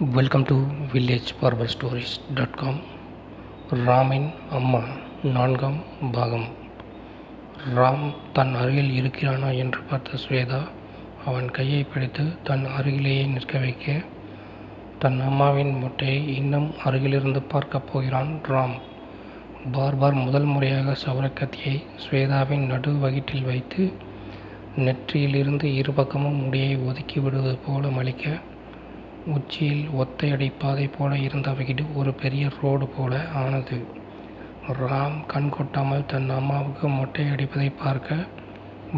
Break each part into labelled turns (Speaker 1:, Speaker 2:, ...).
Speaker 1: Welcome to village barber stories dot com ராமின் அம்மா நான்காம் பாகம் ராம் தன் அருகில் இருக்கிறானா என்று பார்த்த ஸ்வேதா அவன் கையை பிடித்து தன் அருகிலேயே நிற்க வைக்க தன் அம்மாவின் மொட்டையை இன்னும் அருகிலிருந்து பார்க்கப் போகிறான் ராம். பார்பார் முதல் முறையாக சவரக்கத்தியை ஸ்வேதாவின் நடு வகிட்டில் வைத்து நெற்றியிலிருந்து இருபக்கமும் முடியை ஒதுக்கி விடுவது போல மலிக்க உச்சியில் ஒத்தையடி பாதை போல இருந்த வீடு ஒரு பெரிய ரோடு போல ஆனது. ராம் கண் கொட்டாமல் தன் அம்மாவுக்கு மொட்டை அடிப்பதை பார்க்க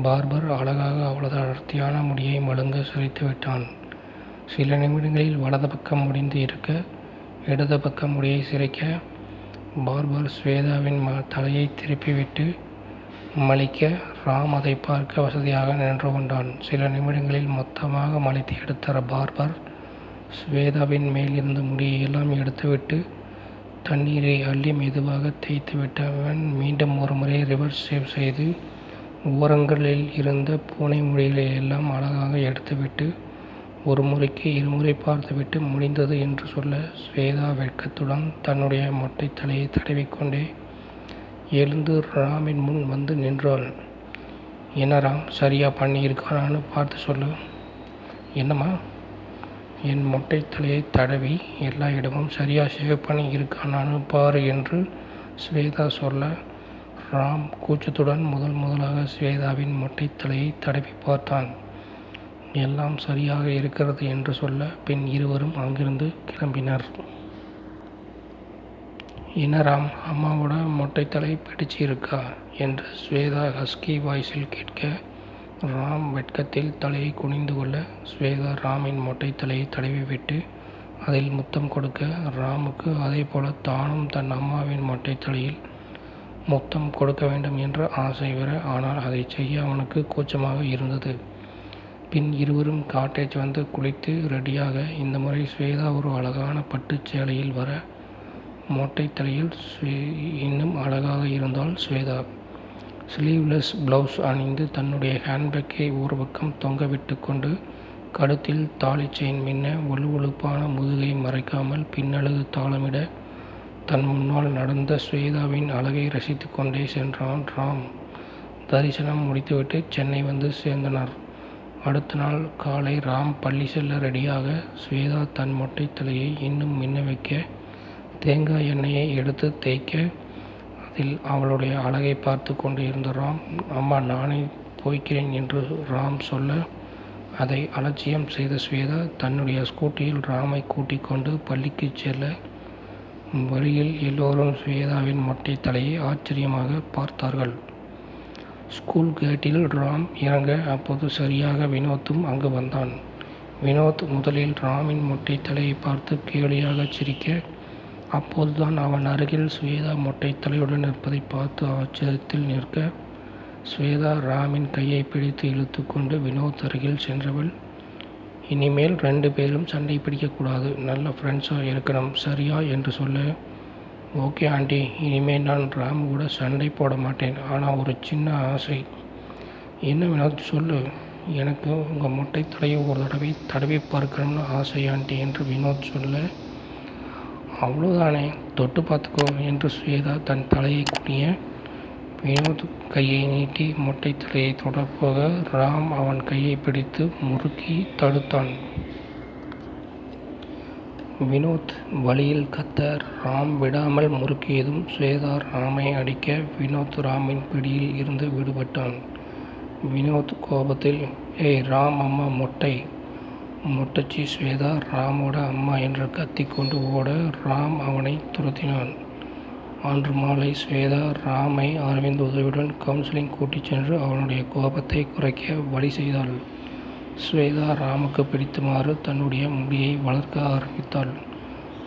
Speaker 1: பார்பர் அழகாக அவளது அடர்த்தியான முடியை மழுங்க சிரித்து விட்டான். சில நிமிடங்களில் வலது பக்கம் முடிந்து இருக்க இடது பக்கம் முடியை சிரிக்க பார்பர் ஸ்வேதாவின் ம தலையை திருப்பிவிட்டு மலிக்க ராம் அதை பார்க்க வசதியாக நின்று கொண்டான். சில நிமிடங்களில் மொத்தமாக மலித்து எடுத்த பார்பர் ஸ்வேதாவின் மேல் இருந்த முடியை எல்லாம் எடுத்துவிட்டு தண்ணீரை அள்ளி மெதுவாக தேய்த்து விட்டவன் மீண்டும் ஒரு முறை ரிவர்ஸ் சேவ் செய்து ஓரங்களில் இருந்த பூனை முடிகளை எல்லாம் அழகாக எடுத்துவிட்டு ஒரு முறைக்கு இருமுறை பார்த்துவிட்டு முடிந்தது என்று சொல்ல ஸ்வேதா வெட்கத்துடன் தன்னுடைய மொட்டை தலையை தடவிக்கொண்டே எழுந்து ராமின் முன் வந்து நின்றாள். என்ன ராம் சரியாக பண்ணியிருக்கானான்னு பார்த்து சொல்லு. என்னம்மா? என் மொட்டை தடவி எல்லா இடமும் சரியாக ஷேவ் பண்ணி இருக்கானான்னு பாரு என்று ஸ்வேதா சொல்ல ராம் கூச்சத்துடன் முதல் முதலாக ஸ்வேதாவின் மொட்டைத்தலையை தடவி பார்த்தான். எல்லாம் சரியாக இருக்கிறது என்று சொல்ல பின் இருவரும் அங்கிருந்து கிளம்பினர். என்ன ராம் அம்மாவோட மொட்டைத்தலை பிடிச்சிருக்கா? என்று ஸ்வேதா ஹஸ்கி வாய்ஸில் கேட்க ராம் வெட்கத்தில் தலையை குனிந்து கொள்ள ஸ்வேதா ராமின் மொட்டை தலையை தடவிவிட்டு அதில் முத்தம் கொடுக்க ராமுக்கு அதே போல தானும் தன் அம்மாவின் மொட்டை தலையில் முத்தம் கொடுக்க வேண்டும் என்ற ஆசை வர ஆனால் அதை செய்ய அவனுக்கு கூச்சமாக இருந்தது. பின் இருவரும் காட்டேஜ் வந்து குளித்து ரெடியாக இந்த முறை ஸ்வேதா ஒரு அழகான பட்டுச் சேலையில் வர மொட்டை தலையில் இன்னும் அழகாக இருந்தால் ஸ்வேதா. ஸ்லீவ்லெஸ் ப்ளவுஸ் அணிந்து தன்னுடைய ஹேண்ட்பேக்கை ஒரு பக்கம் தொங்கவிட்டு கொண்டு கழுத்தில் தாலி செயின் மின்ன ஒழுவொழுப்பான முதுகை மறைக்காமல் பின்னழுது தாளமிட தன் முன்னால் நடந்த ஸ்வேதாவின் அழகை ரசித்து கொண்டே சென்றான் ராம். தரிசனம் முடித்துவிட்டு சென்னை வந்து சேர்ந்தனர். அடுத்த நாள் காலை ராம் பள்ளி செல்ல ரெடியாக ஸ்வேதா தன் மொட்டை தலையை இன்னும் மின்ன வைக்க தேங்காய் எண்ணெயை எடுத்து தேய்க்க அதில் அவளுடைய அழகை பார்த்து கொண்டு இருந்த ராம் அம்மா நானே போய்க்கிறேன் என்று ராம் சொல்ல அதை அலட்சியம் செய்த ஸ்வேதா தன்னுடைய ஸ்கூட்டியில் ராமை கூட்டிக் கொண்டு பள்ளிக்கு செல்ல வழியில் எல்லோரும் ஸ்வேதாவின் மொட்டை தலையை ஆச்சரியமாக பார்த்தார்கள். ஸ்கூல் கேட்டில் ராம் இறங்க அப்போது சரியாக வினோத்தும் அங்கு வந்தான். வினோத் முதலில் ராமின் மொட்டை தலையை பார்த்து கேலியாக சிரிக்க அப்போதுதான் அவன் அருகில் ஸ்வேதா மொட்டை தலையுடன் நிற்பதை பார்த்து ஆச்சரியத்தில் நிற்க ஸ்வேதா ராமின் கையை பிடித்து இழுத்து கொண்டு வினோத் அருகில் சென்றவள் இனிமேல் ரெண்டு பேரும் சண்டை பிடிக்கக்கூடாது நல்ல ஃப்ரெண்ட்ஸாக இருக்கணும். சரியா? என்று சொல்ல ஓகே ஆண்டி. இனிமேல் நான் ராம் கூட சண்டை போட மாட்டேன். ஆனால் ஒரு சின்ன ஆசை. என்ன வினோத்? சொல்லு. எனக்கு உங்கள் மொட்டை தலையை ஒரு தடவை தடவி பார்க்கணும்னு ஆசை ஆண்டி என்று வினோத் சொல்ல அவ்வளோதானே தொட்டு பார்த்துக்கோ என்று சுவேதா தன் தலையை குனிய வினோத் கையை நீட்டி மொட்டை தலையை தொடப்போக ராம் அவன் கையை பிடித்து முறுக்கி தடுத்தான். வினோத் வழியில் கத்த ராம் விடாமல் முறுக்கியதும் சுவேதா ராமை அடிக்க வினோத் ராமின் பிடியில் இருந்து விடுபட்டான். வினோத் கோபத்தில் ஏய் ராம் அம்மா மொட்டை மொட்டச்சி ஸ்வேதா ராமோட அம்மா என்று கத்திக்கொண்டு ஓட ராம் அவனை துரத்தினான். அன்று மாலை ஸ்வேதா ராமை அரவிந்த் உதவியுடன் கவுன்சிலிங் கூட்டிச் சென்று அவனுடைய கோபத்தை குறைக்க வழி செய்தாள். ஸ்வேதா ராமுக்கு பிடித்துமாறு தன்னுடைய முடியை வளர்க்க ஆரம்பித்தாள்.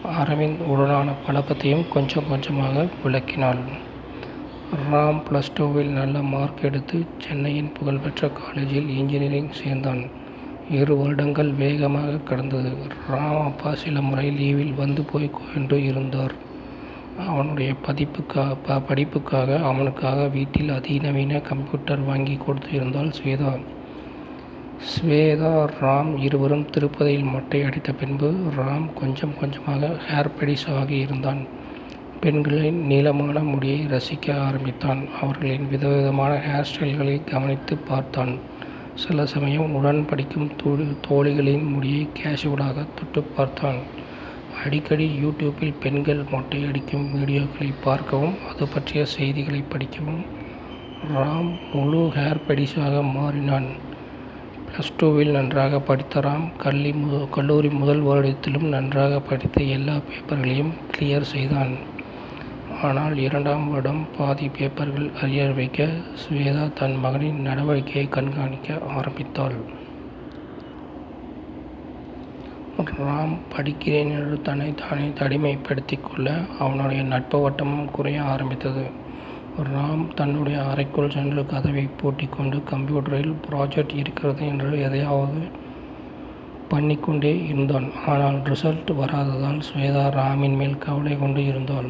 Speaker 1: அரவிந்த் உடனான பழக்கத்தையும் கொஞ்சம் கொஞ்சமாக விளக்கினாள். ராம் ப்ளஸ் டூவில் நல்ல மார்க் எடுத்து சென்னையின் புகழ்பெற்ற காலேஜில் இன்ஜினியரிங் சேர்ந்தான். இரு வருடங்கள் வேகமாக கடந்தது. ராம் அப்பா சில முறை லீவில் வந்து போய் கொண்டு இருந்தார். அவனுடைய பதிப்புக்காக ப படிப்புக்காக அவனுக்காக வீட்டில் அதிநவீன கம்ப்யூட்டர் வாங்கி கொடுத்து இருந்தால் ஸ்வேதா. ஸ்வேதா ராம் இருவரும் திருப்பதியில் மொட்டை அடித்த பின்பு ராம் கொஞ்சம் கொஞ்சமாக ஹேர் பெடிஸ் ஆகி இருந்தான். பெண்களின் நீளமான முடியை ரசிக்க ஆரம்பித்தான். அவர்களின் விதவிதமான ஹேர் ஸ்டைல்களை கவனித்து பார்த்தான். சில சமயம் உடன் படிக்கும் தோழி தோழிகளின் முடியை கேஷுவலாக தொட்டு பார்த்தான். அடிக்கடி யூடியூப்பில் பெண்கள் மொட்டை அடிக்கும் வீடியோக்களை பார்க்கவும் அது பற்றிய செய்திகளை படிக்கவும் ராம் முழு ஹேர் பெடிஸாக மாறினான். ப்ளஸ் டூவில் நன்றாக படித்த ராம் கல்லி மு கல்லூரி முதல் வருடத்திலும் நன்றாக படித்த எல்லா பேப்பர்களையும் கிளியர் செய்தான். ஆனால் இரண்டாம் வருடம் பாதி பேப்பர்கள் அரியர் வைக்க ஸ்வேதா தன் மகனின் நடவடிக்கையை கண்காணிக்க ஆரம்பித்தாள். ராம் படிக்கிறேன் என்று தன்னை தானே தடிமைப்படுத்தி கொள்ள அவனுடைய நட்பு வட்டமும் குறைய ஆரம்பித்தது. ராம் தன்னுடைய அறைக்குள் சென்று கதவை பூட்டிக்கொண்டு கம்ப்யூட்டரில் ப்ராஜெக்ட் இருக்கிறது என்று எதையாவது பண்ணிக்கொண்டே இருந்தான். ஆனால் ரிசல்ட் வராததால் ஸ்வேதா ராமின் மேல் கவலை கொண்டு இருந்தாள்.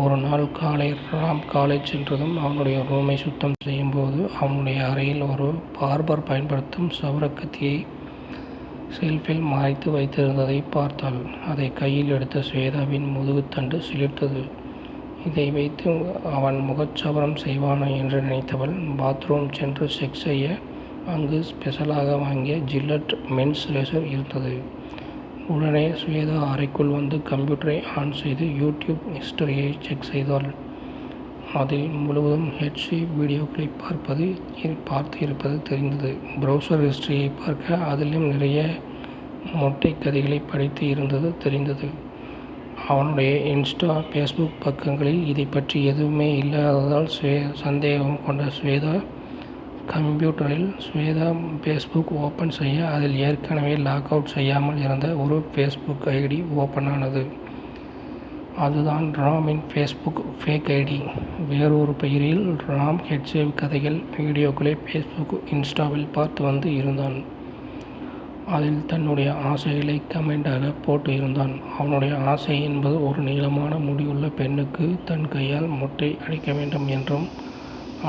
Speaker 1: ஒரு நாள் காலை ராம் காலேஜ் சென்றதும் அவனுடைய ரூமை சுத்தம் செய்யும்போது அவனுடைய அறையில் ஒரு பார்பர் பயன்படுத்தும் சவரக்கத்தியை செல்ஃபில் மறைத்து வைத்திருந்ததை பார்த்தாள். அதை கையில் எடுத்த ஸ்வேதாவின் முதுகுத்தண்டு சிலிர்த்தது. இதை வைத்து அவன் முகச்சவரம் செய்வானோ என்று நினைத்தவள் பாத்ரூம் சென்று செக் செய்ய அங்கு ஸ்பெஷலாக வாங்கிய ஜில்லட் மென்ஸ் ரேசர் இருந்தது. உடனே ஸ்வேதா அறைக்குள் வந்து கம்ப்யூட்டரை ஆன் செய்து யூடியூப் ஹிஸ்டரியை செக் செய்தாள். அதில் முழுவதும் ஹெச்சி வீடியோக்களை பார்ப்பது பார்த்து இருப்பது தெரிந்தது. ப்ரௌசர் ஹிஸ்டரியை பார்க்க அதிலும் நிறைய மொட்டை கதைகளை படித்து இருந்தது தெரிந்தது. அவனுடைய இன்ஸ்டா ஃபேஸ்புக் பக்கங்களில் இதை பற்றி எதுவுமே இல்லாததால் ஸ்வே சந்தேகம் கொண்ட ஸ்வேதா கம்ப்யூட்டரில் ஸ்வேதா ஃபேஸ்புக் ஓப்பன் செய்ய அதில் ஏற்கனவே லாக் அவுட் செய்யாமல் இருந்த ஒரு ஃபேஸ்புக் ஐடி ஓப்பன் ஆனது. அதுதான் ராமின் ஃபேஸ்புக் ஃபேக் ஐடி. வேறொரு பெயரில் ராம் ஹெட்சேவ் கதைகள் வீடியோக்களை ஃபேஸ்புக் இன்ஸ்டாவில் பார்த்து வந்து இருந்தான். அதில் தன்னுடைய ஆசைகளை கமெண்டாக போட்டு இருந்தான். அவனுடைய ஆசை என்பது ஒரு நீளமான முடியுள்ள பெண்ணுக்கு தன் கையால் முட்டை அடிக்க வேண்டும் என்றும்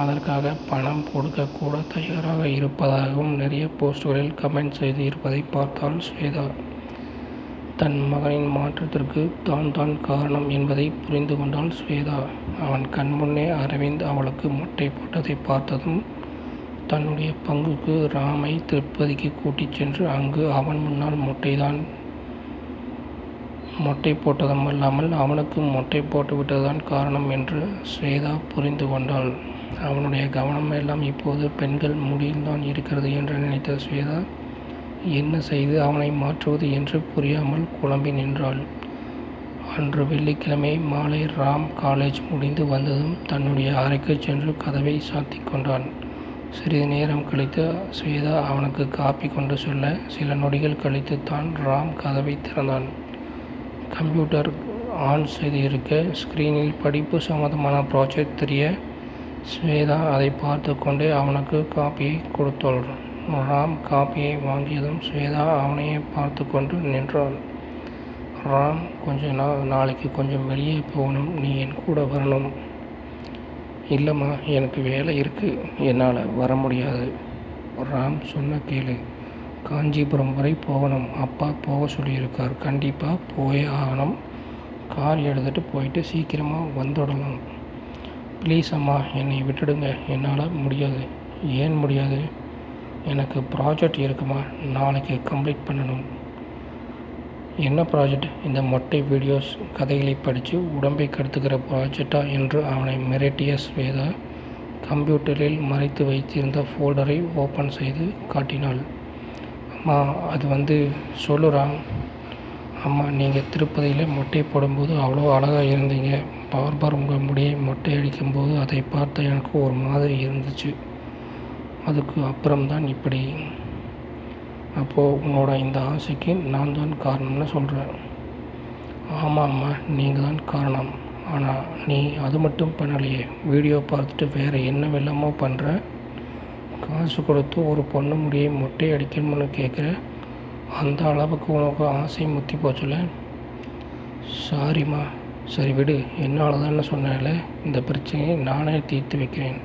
Speaker 1: அதற்காக பணம் கொடுக்க கூட தயாராக இருப்பதாகவும் நிறைய போஸ்டுகளில் கமெண்ட் செய்து இருப்பதை பார்த்தால் ஸ்வேதா. தன் மகனின் மாற்றத்திற்கு தான் தான் காரணம் என்பதை புரிந்து கொண்டாள் ஸ்வேதா. அவன் கண்முன்னே அரவிந்த் அவளுக்கு மொட்டை போட்டதை பார்த்ததும் தன்னுடைய பங்குக்கு ராமை திருப்பதிக்கு கூட்டிச் சென்று அங்கு அவன் முன்னால் மொட்டைதான் மொட்டை போட்டதும் அல்லாமல் அவனுக்கு மொட்டை போட்டுவிட்டதுதான் காரணம் என்று ஸ்வேதா புரிந்து கொண்டாள். அவனுடைய கவனம் எல்லாம் இப்போது பெண்கள் முடியில் தான் இருக்கிறது என்று நினைத்த ஸ்வேதா என்ன செய்து அவனை மாற்றுவது என்று புரியாமல் குழம்பி நின்றாள். அன்று வெள்ளிக்கிழமை மாலை ராம் காலேஜ் முடிந்து வந்ததும் தன்னுடைய அறைக்கு சென்று கதவை சாத்தி கொண்டான். சிறிது நேரம் கழித்து ஸ்வேதா அவனுக்கு காப்பி கொண்டு சொல்ல சில நொடிகள் கழித்து தான் ராம் கதவை திறந்தான். கம்ப்யூட்டர் ஆன் செய்து இருக்க ஸ்க்ரீனில் படிப்பு சம்மந்தமான ப்ராஜெக்ட் தெரிய ஸ்வேதா அதை பார்த்து கொண்டே அவனுக்கு காப்பியை கொடுத்தாள். ராம் காப்பியை வாங்கியதும் ஸ்வேதா அவனையே பார்த்து கொண்டு நின்றாள். ராம் கொஞ்சம் நா நாளைக்கு கொஞ்சம் வெளியே போகணும் நீ என் கூட வரணும். இல்லைம்மா எனக்கு வேலை இருக்குது என்னால் வர முடியாது. ராம் சொன்ன கேளு. காஞ்சிபுரம் வரை போகணும். அப்பா போக சொல்லியிருக்கார். கண்டிப்பாக போயே ஆகணும். கார் எடுத்துகிட்டு போயிட்டு சீக்கிரமாக வந்துடலாம் ப்ளீஸ் அம்மா என்னை விட்டுடுங்க. என்னால் முடியாது. ஏன் முடியாது? எனக்கு ப்ராஜெக்ட் இருக்குமா? நாளைக்கு கம்ப்ளீட் பண்ணணும். என்ன ப்ராஜெக்ட்? இந்த மொட்டை வீடியோஸ் கதைகளை படித்து உடம்பை கெடுத்துக்கிற ப்ராஜெக்டா என்று அவனை மிரட்டிய ஸ்வேதா கம்ப்யூட்டரில் மறைத்து வைத்திருந்த ஃபோல்டரை ஓப்பன் செய்து காட்டினாள். அம்மா அது வந்து சொல்லுறான் அம்மா நீங்கள் திருப்பதியில் மொட்டை போடும்போது அவ்வளோ அழகாக இருந்தீங்க. பார்பர் உங்கள் முடியை மொட்டை அடிக்கும்போது அதை பார்த்த எனக்கு ஒரு மாதிரி இருந்துச்சு. அதுக்கு அப்புறம்தான் இப்படி. அப்போது உன்னோட இந்த ஆசைக்கு நான் தான் காரணம்னு சொல்கிறேன் ஆமாம்மா நீங்கள் தான் காரணம். ஆனால் நீ அது மட்டும் பண்ணலையே. வீடியோ பார்த்துட்டு வேறு என்ன வெள்ளமோ பண்ணுற காசு கொடுத்து ஒரு பொண்ணு முடியை மொட்டை அடிக்கணும்னு கேட்குற? அந்த அளவுக்கு உனக்கு ஆசை முத்தி போச்சுல? சாரிம்மா. சரி விடு என்னால் தானே சொன்னால? இந்த பிரச்சனையை நானே தீர்த்து வைக்கிறேன்.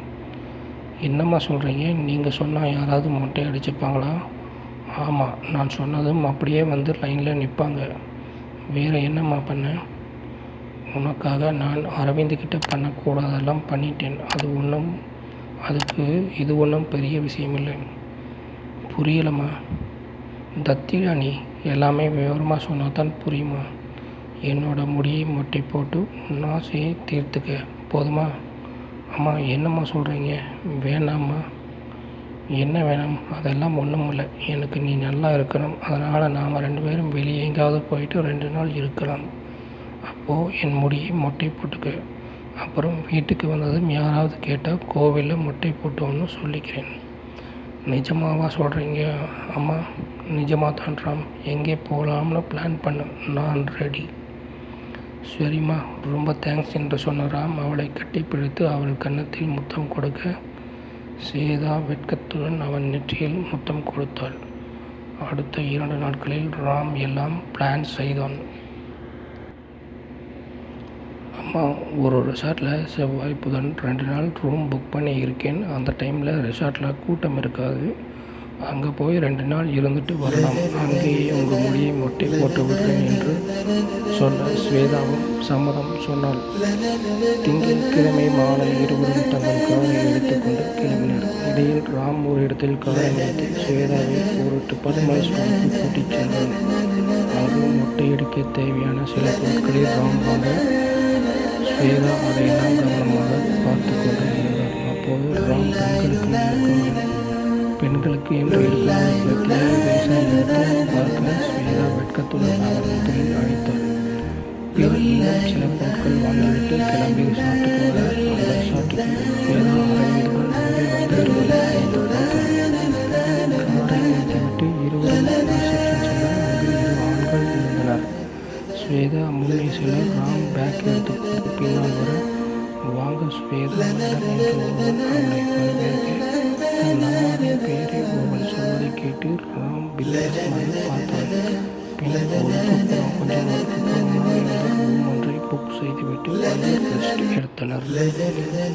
Speaker 1: என்னம்மா சொல்கிறீங்க நீங்கள் சொன்னால் யாராவது மொட்டை அடிச்சுப்பாங்களா? ஆமாம் நான் சொன்னதும் அப்படியே வந்து லைனில் நிற்பாங்க வேறு என்னம்மா பண்ண? உனக்காக நான் அரவிந்துக்கிட்ட பண்ணக்கூடாதெல்லாம் பண்ணிட்டேன். அது ஒன்றும் அதுக்கு இது ஒன்றும் பெரிய விஷயமில்லை. புரியலம்மா. தத்திடா நீ எல்லாமே விவரமாக சொன்னால் தான் புரியுமா? என்னோட முடியை மொட்டை போட்டு உன் ஆசையை தீர்த்துக்க. போதுமா? அம்மா என்னம்மா சொல்கிறீங்க வேணாம்மா. என்ன வேணாம்? அதெல்லாம் ஒன்றும் இல்லை. எனக்கு நீ நல்லா இருக்கணும். அதனால் நாம் ரெண்டு பேரும் வெளியே எங்கேயாவது போயிட்டு ரெண்டு நாள் இருக்கலாம். அப்போது என் முடியை மொட்டை போட்டுக்க. அப்புறம் வீட்டுக்கு வந்ததும் யாராவது கேட்டால் கோவிலில் மொட்டை போட்டோன்னு சொல்லிக்கிறேன். நிஜமாவா சொல்கிறீங்க அம்மா? நிஜமாக தான் ராம் எங்கே போகலாம்னு பிளான் பண்ண. நான் ரெடி சரிம்மா ரொம்ப தேங்க்ஸ் என்று சொன்ன ராம் அவளை கட்டிப்பிடித்து அவள் கன்னத்தில் முத்தம் கொடுக்க சேதா வெட்கத்துடன் அவன் நெற்றியில் முத்தம் கொடுத்தாள். அடுத்த இரண்டு நாட்களில் ராம் எல்லாம் பிளான் செய்தான். அம்மா ஒரு ரிசார்ட்டில் செவ்வாய் புதன் ரெண்டு நாள் ரூம் புக் பண்ணி இருக்கேன் அந்த டைமில் ரிசார்ட்டில் கூட்டம் இருக்காது. அங்கே போய் ரெண்டு நாள் இருந்துட்டு வரலாம் அங்கேயே உங்கள் மொழியை மொட்டை போட்டு விடுறேன் என்று சொன்ன ஸ்வேதாவும் சம்மதம் சொன்னாள். திங்கட்கிழமை மாலை இருவரும் தங்கள் காரை எடுத்துக்கொண்டு கிளம்பினர். இடையில் ராம் ஒரு இடத்தில் காரை நிறுத்தி ஸ்வேதாவை ஒரு பதுமலை சுவாமிக்கு கூட்டிச் சென்றான். அங்கு மொட்டையடிக்க தேவையான சில பொருட்களை ராம் வாங்க ஸ்வேதா அதையெல்லாம் கவனமாக பார்த்து கொண்டு இருந்தார் அப்போது ராம் தங்களுக்கு இருக்கும் பெண்களுக்கு என்று வெட்கத்துடன் அவர் முதலில் அழைத்தார் பின் சில பொருட்கள் வாங்கிவிட்டு கிளம்பி ரிசார்ட்டுக்கு வர காரை நிறுத்திவிட்டு இருவரும் ரிசப்ஷன் செல்ல அங்கு இரு ஆண்கள் இருந்தனர். ஸ்வேதா முன்னே செல்ல ராம் பேக் பின்னால் வர வாங்க ஸ்வேதா என்று வரவேற்க தன் அம்மாவின் பெயரை சொல்வதை கேட்டு ராம் வித்தியாசமாக பார்த்தார் பின் ஒதுக்குப்புறம் கொஞ்சம் ரூம் ஒன்றை புக் செய்துவிட்டு ரெஸ்ட் எடுத்தனர்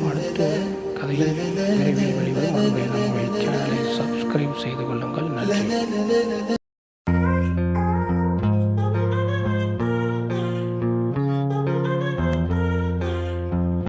Speaker 1: அடுத்த கதையில் விரைவில் வெளிவரும் சேனலை சப்ஸ்கிரைப் செய்து கொள்ளுங்கள் நன்றி